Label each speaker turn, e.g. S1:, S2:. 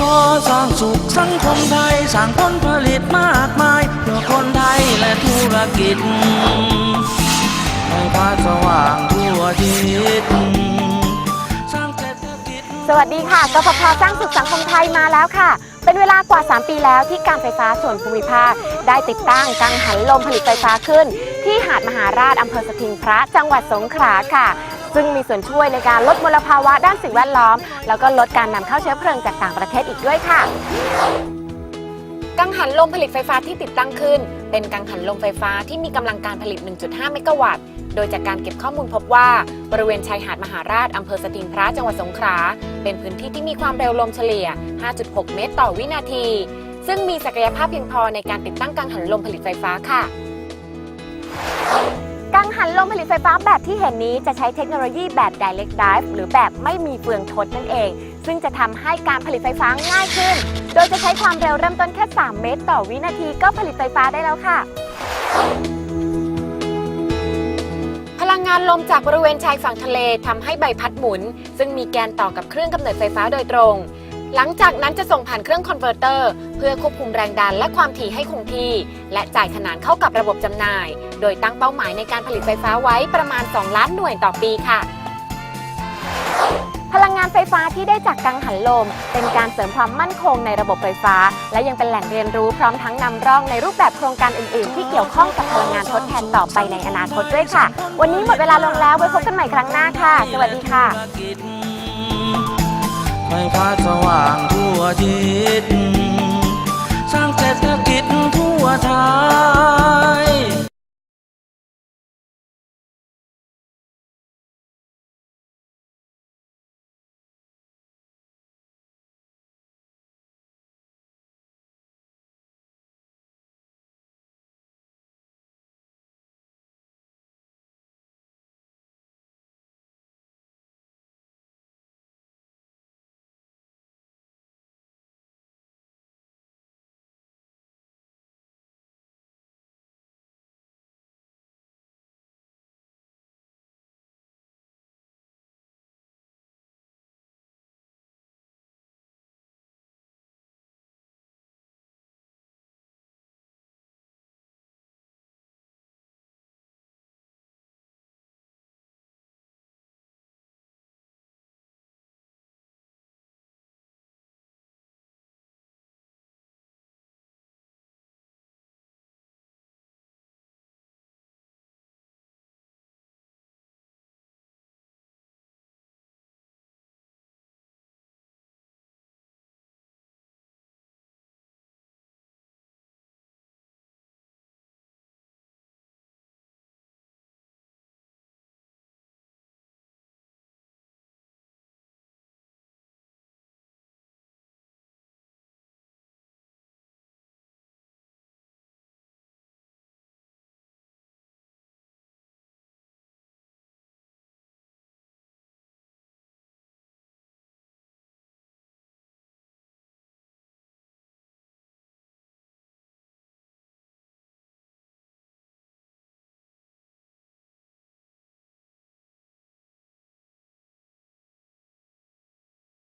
S1: พสร้างสุขสังคมไทย สร้างผลผลิตมากมายเพื่อคนไทยและธุรกิจให้ฟ้าสว่างทั่วทิศสร้างเศรษฐกิจ
S2: สวัสดีค่ะกฟผสร้างสุขสังคมไทยมาแล้วค่ะ เป็นเวลากว่า 3 ปีแล้วที่การไฟฟ้าส่วนภูมิภาค ได้ติดตั้งกังหันลมผลิตไฟฟ้าขึ้น ที่หาดมหาราชอำเภอสถิงพระจังหวัดสงขลาค่ะ ซึ่งมีส่วนช่วยในการลดมลภาวะด้านสิ่งแวดล้อม แล้วก็ลดการนำเข้าเชื้อเพลิงจากต่างประเทศอีกด้วยค่ะ กังหันลมผลิตไฟฟ้าที่ติดตั้งขึ้น เป็นกังหันลมไฟฟ้าที่มีกำลังการผลิต 1.5 เมกะวัตต์ โดยจากการเก็บข้อมูลพบว่า บริเวณชายหาดมหาราชอำเภอสถิงพระจังหวัดสงขลาเป็นพื้นที่ที่มีความเร็วลมเฉลี่ย 5.6 เมตรต่อวินาที ซึ่งมีศักยภาพเพียงพอในการติดตั้งกังหันลมผลิตไฟฟ้าค่ะ กังหันลมผลิตไฟฟ้าแบบที่เห็นนี้จะใช้เทคโนโลยีแบบ direct drive หรือแบบไม่มีเฟืองทดนั่นเอง ซึ่งจะทำให้การผลิตไฟฟ้าง่ายขึ้น โดยจะใช้ความเร็วเริ่มต้นแค่ 3 เมตร ต่อวินาทีก็ผลิตไฟฟ้าได้แล้วค่ะ พลังงานลมจากบริเวณชายฝั่งทะเลทำให้ใบพัดหมุน ซึ่งมีแกนต่อกับเครื่องกำเนิดไฟฟ้าโดยตรง หลังจากนั้นจะส่งผ่านเครื่องคอนเวอร์เตอร์ เพื่อควบคุมแรงดันและความถี่ให้คงที่ และจ่ายขนานเข้ากับระบบจำหน่าย โดยตั้งเป้าหมายในการผลิตไฟฟ้าไว้ประมาณ 2 ล้านหน่วยต่อปีค่ะ พลังงานไฟฟ้าที่ได้จากกังหันลม เป็นการเสริมความมั่นคงในระบบไฟฟ้า และยังเป็นแหล่งเรียนรู้พร้อมทั้งนำร่องในรูปแบบโครงการอื่นๆ ที่เกี่ยวข้องกับพลังงานทดแทนต่อไปในอนาคตด้วยค่ะ วันนี้หมดเวลาลงแล้วไว้พบกันใหม่ครั้งหน้าค่ะ สวัสดีค่ะ
S1: ให้ฟ้าสว่างทั่วทิศ